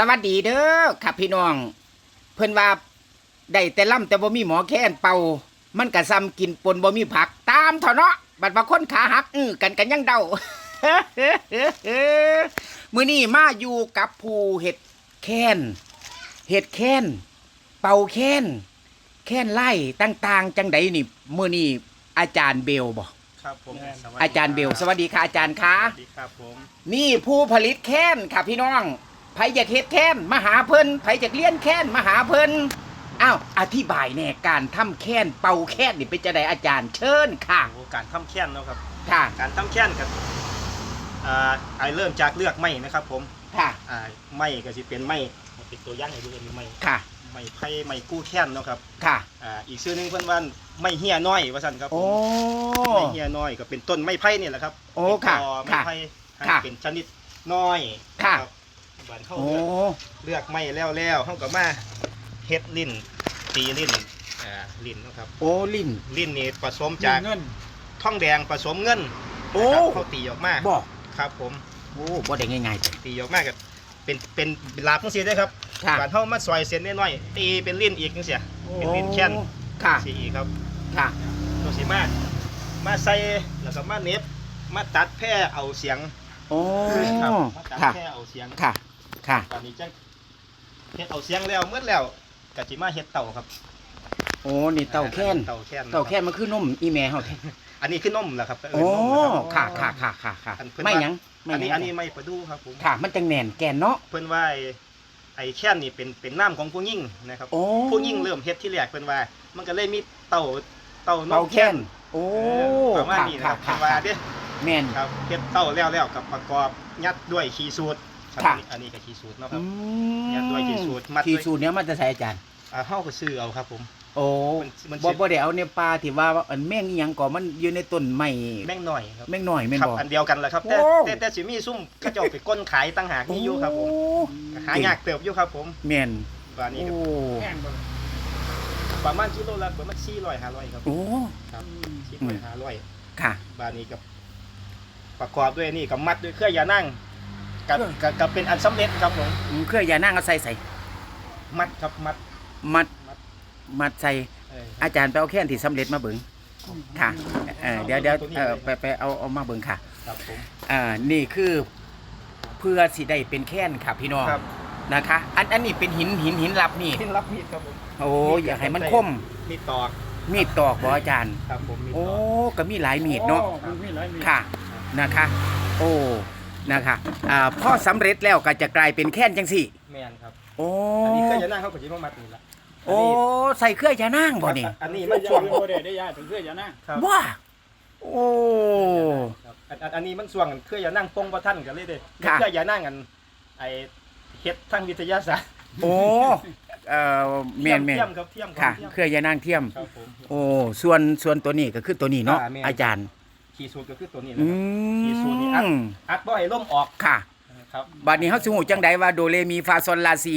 สวัสดีเด้อครับพี่น้อง เพิ่นว่าได้แต่ล่ำแต่บ่มีหมอแค้นเป่า มันก็ซ้ำกินปนบ่มีผักตามเถาะเนาะบัดว่าคนขาหักอื้อกันกันยังเดามื้อนี้มาอยู่กับผู้เห็ดแค้นเห็ดแค้นเป่าแค้นแค้นไล่ต่าง ๆ จังใดนี่มื้อนี้อาจารย์เบลบ่ครับผมสวัสดีอาจารย์เบลสวัสดีค่ะอาจารย์คะสวัสดีครับผมนี่ผู้ผลิตแค้นค่ะพี่น้อง ไผอยากเฮ็ดแค้นมาหาเพิ่นไผอยากเลี้ยนแค้นมาหาเพิ่นอ้าวอธิบายแน่การทำแค้นเป่าแค้นนี่เป็นจะไดอาจารย์เชิญค่ะโอ้การทำแค้นเนาะครับ ค่ะ การทำแค้นครับอ่าไอเริ่มจากเลือกไม้นะครับ ผม ค่ะอ่าไม้ก็สิเป็นไม้เป็นตัวอย่างให้ดูกันไม้ค่ะไม้ไผ่ไม้กู้แค้นเนาะครับ ค่ะอ่าอีกชื่อหนึงเพิ่นว่าไม้เฮียน้อยว่าซั่นครับผโอ้มไม้เฮียน้อยก็เป็นต้นไม้ไผ่นี่แหละครับ โอ้เป็นค่ะตอไม้ค่ะไผ่ให้ค่ะเป็นชนิดน้อย ค่ะรั บบ้านเฮาโอ้เลือกเลือกไม้แล้วแล้วเฮาก็มาเฮ็ดลิ้นตีลิ้นอ่าลิ้นเนาะครับโอ้ลิ้น ลิ้นนี่ผสมจากเงิน ทองแดงผสมเงินโอ้ นะครับเขาตีออกมาบอกครับ ผมโอ้บ่ได้ง่ายๆจ้ะตีออกมากับเป็นเป็นเป็นลาบจังซี่เด้อครับค่ะบานเฮามาซอยเส้นน้อยๆตีเป็นลิ้นอีกจังซี่เป็นลิ้นแค้นค่ะสีอีกครับ ค่ะตัวสีมามาใส่แล้วก็มาเน็บ มาตัดแพร่เอาเสียงโอ้ครับมาตัดค่ะแพร่เอาเสียง ค่ะ ค่ะ ตอนนี้จังเฮ็ดเอาเสียงแล้วเมื่อแล้วก็สิมาเฮ็ดเต่าครับโอ้นี่เต่าแค้นเต่าแค้นเต่าแค้นมันคือนมอีแม่เฮาแท้อันนี้คือนมแหละครับโอ้เนนมนะครับค่ะค่ะค่ะค่ะค่ะอันเพิ่นไม่ว่าหยังไม่อันหยันี้งอันนี้ไม่ประดูครับผมค่ะ มันจังแน่นแกนเนาะเพิ่นว่าไอ้ไอ้แค้นนี่เป็นเป็นน้ำของผู้หญิงนะครับโอ้ผู้หญิงเริ่มเฮ็ดที่แรกเพิ่นว่า มันก็เลยมีเต่าเต่านเต่ากแค้นโอ้เออประมาณนี้นะคค่ะรับเพิ่นว่าค่ะเด้แม่นครับเฮ็ดเต่าแล้วแล้วกับประกอบยัดด้วยขี้สูตร ครับค่ะ อันนี้ก็ขี้สูตรเนาะคอืรับมยัดด้วยกี่สูตรมัดด้วยกี่สูตรเนี้ยมันจะใส่อาจารย์ อ่าเฮาก็ซื้อเอาครับผม โอ้มันมันบ่สิ บ่ได้เอาในปลาที่ว่าอันแม่งอีหยังก่อมันอยู่ในต้นไม้แม่งหน่อยครับแม่งน้อยแม่นครับบ่ อันเดียวกันแหละครับแต่โอ้ แต่แต่สิมีซุ่มกระเจ้าไปก้นขายต่างหากนี่อยู่ครับผมโอ้หายากเติบอยู่ครับผมแม่นบาดนี้โอ้ก็แห้งบ่ประมาณกิโลละประมาณ400 500ครับโอ้ครับอืม400 500ค่ะ บานนี้กับประกอบด้วยนี่กับมัดด้วยเครื่องยานั่ง กับเครื่องกับกับเป็นอันสำเร็จครับผมอืมเครื่องยานั่งเอาใส่ใส่ มัดครับมัดมัดมัดมัดใส่เอออาจารย์ไปเอาแค่นที่สำเร็จมาเบิ่งค่ะเออเดี๋ยวเดี๋ยวเออไปไปเอาเอามาเบิ่งค่ะครับผมอ่านี่คือเพื่อสิได้เป็นแค้นค่ะพี่น้องครับนะคะ อันอันนี้เป็นหินหินหินลับนี่ทิ้นรับมีดครับผมโอ้อยากให้มันคม มีดตอกมีดตอกบ่อาจารย์ ครับผมมีดโอ้ตอกก็มีหลายมีดเนาะ โอ้มันมีหลายมีดค่ะนะคะ โอ้ นะคะอ่าพอสำเร็จแล้วก็จะกลายเป็นแค้นจังสี่แมนครับ โอ้อันนี้เครื่องยานั่งเขาก็จะมามัดนี่ละโอ้ใส่เครื่องยานั่งบ่นี่อันนี้มัมันนจะช่วงบ่ได้ได้ยาถึงเพื่อจะนั่งครับว้าโอ้ ครับอันอันอันนี้มันช่วงเครื่องยานั่งปงประท่านกันเลยเด้ค่ะ เครื่องยานั่งกันไอเฮ็ดทางวิทยาศาสตร์โอ้เอ่อแม่นแม่นเทียมครับเทียมค่ะ เทียมเครื่องยานั่งเทียม ครับผม โอ้ส่วนส่วนตัวนี้ก็คือตัวนี้เนาะอ่าแม่น อาจารย์ ขี่สูตรก็คือตัวนี้นะอืครับขี่สูตรนี่อัดมอัดบ่ให้ล่มออกค่ะครับ บัดนี้เฮาสิฮู้จังไดว่าโดเรมีฟาซอลลาซี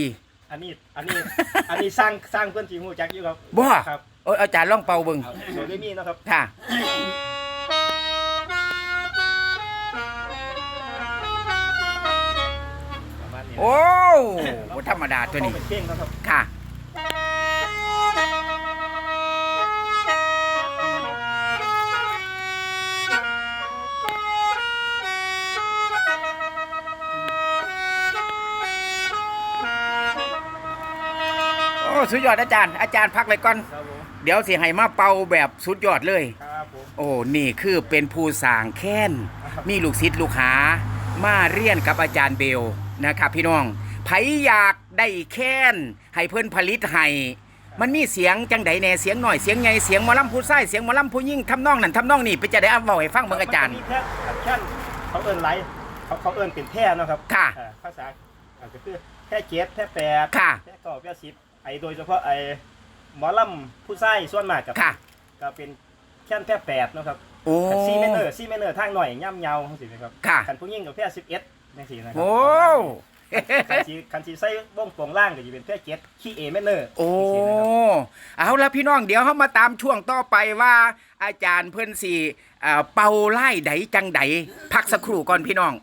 อันนี้อันนี้ อันนี้สร้างสร้างเพื่อนจีฮูจักอยู่ครับบ่ ครับเอ้ยอาจารย์ลองเป่าเบิ่งเอาโดเรมีเนาะครับค่ะ ประมาณนี้โอ้บ่ธรรมดาตัวนี้ เข้าเป็นเพลงแล้วครับค่ะ อ้สุดยอดอาจารย์ อาจารย์พักเลยก่อน ครับผมเดี๋ยวสิให้มาเป่าแบบสุดยอดเลย ครับผม โอ้ นี่คือเป็นผู้สร้างแค้น มีลูกศิษย์ลูกหา มาเรียนกับอาจารย์เบลนะครับพี่น้อง ไผอยากได้แค้น ให้เพิ่นผลิตให้ มันมีเสียงจังใดแหน่เสียงหน่อย เสียงไงเสียงหมอลำผู้ชายเสียงหมอลำผู้หญิงทำนองนั้นทำนองนี้ไปจะได้เอาเว้าให้ฟังเบิ่งอาจารย์ มันจะมีแค่แค่เขาเอิ้นไหลเขาเขาเอิ้นเป็นแท่เนาะครับค่ะ อ่าภาษาอ่าก็คือแท่เจ็ดแท่แปดค่ะ แท่เก้าแท่สิบ ไอ้โดยเฉพาะไอ้หมอลำผู้ชายส่วนมากกับค่ะ ก็เป็นแค่แท่แปดเนาะครับโอ้คันซีเมเนอร์ซีเมเนอร์ทางหน่อยย่ำเยาวจังซี่นะครับค่ะคันผู้หญิงกับแค่สิบเอ็ดจังซี่นะครัโอ้ คันสีคันสีใส่วงโปงล่างก็จะเป็นแค่เจ็ดขี้เอเมเนอร์โอ้ จังซี่นะครับ เอาละพี่น้องเดี๋ยวเขามาตามช่วงต่อไปว่า อาจารย์เพิ่นสี่เป่าไล่ใดจังใดพักสักครู่ก่อนพี่น้อง